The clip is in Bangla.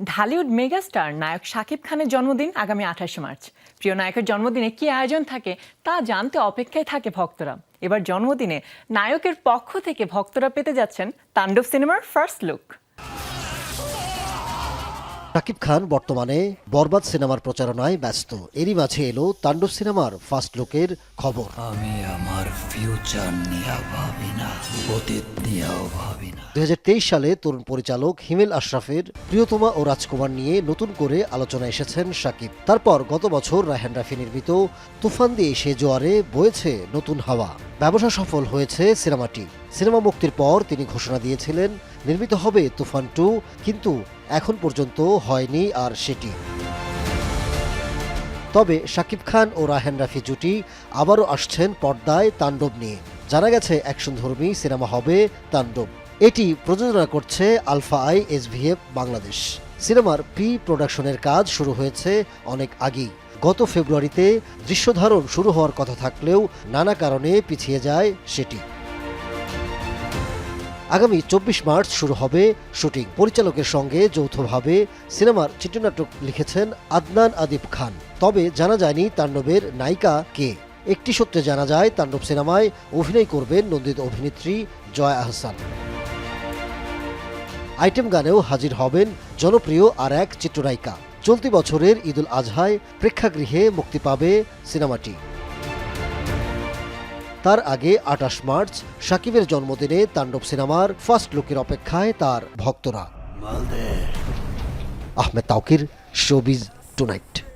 ঢালিউড মেগাস্টার নায়ক শাকিব খানের জন্মদিন আগামী আঠাশে মার্চ। প্রিয় নায়কের জন্মদিনে কি আয়োজন থাকে তা জানতে অপেক্ষায় থাকে ভক্তরা। এবার জন্মদিনে নায়কের পক্ষ থেকে ভক্তরা পেতে যাচ্ছেন তাণ্ডব সিনেমার ফার্স্ট লুক। শাকিব খান বর্তমানে বরবাদ সিনেমার প্রচারণায় ব্যস্ত। এরই মাঝে এলো তাণ্ডব সিনেমার ফার্স্ট লুকের খবর। আমি আমার ফিউচার নিয়ে ভাবি না অতীত নিয়েও ভাবি না। দুই সালে তরুণ পরিচালক হিমেল আশরাফের প্রিয়তমা ও রাজকুমার নিয়ে নতুন করে আলোচনা এসেছেন শাকিব তারপর গত বছর রায়হান রাফি নির্মিত তুফান দিয়ে সে জোয়ারে বয়েছে নতুন হাওয়া। ব্যবসা সফল হয়েছে সিনেমাটি। সিনেমা মুক্তির পর তিনি ঘোষণা দিয়েছিলেন, নির্মিত হবে তুফান টু, কিন্তু এখন পর্যন্ত হয়নি আর সেটি। তবে শাকিব খান ও রাহেন রাফি জুটি আবারও আসছেন পর্দায় তাণ্ডব নিয়ে। জানা গেছে অ্যাকশনধর্মী সিনেমা হবে তাণ্ডব। এটি প্রযোজনা করছে আলফা আই এসভিএফ বাংলাদেশ। সিনেমার প্রি প্রোডাকশনের কাজ শুরু হয়েছে অনেক আগেই। গত ফেব্রুয়ারিতে দৃশ্যধারণ শুরু হওয়ার কথা থাকলেও নানা কারণে পিছিয়ে যায় সেটি। আগামী চব্বিশ মার্চ শুরু হবে শুটিং। পরিচালকের সঙ্গে যৌথভাবে সিনেমার চিত্রনাটক লিখেছেন আদনান আদিব খান। তবে জানা যায়নি তাণ্ডবের নায়িকা কে। একটি সূত্রে জানা যায়, তাণ্ডব সিনেমায় অভিনয় করবেন নন্দিত অভিনেত্রী জয়া আহসান। আইটেম গানেও হাজির হবেন জনপ্রিয় আর এক চিত্রনায়িকা। চলতি বছরের ঈদুল আজহায় প্রেক্ষাগৃহে মুক্তি পাবে সিনেমাটি। তার আগে আটাশ মার্চ সাকিবের জন্মদিনে তাণ্ডব সিনেমার ফার্স্ট লুকের অপেক্ষায় তার ভক্তরা। Ahmed Taukir showbiz tonight.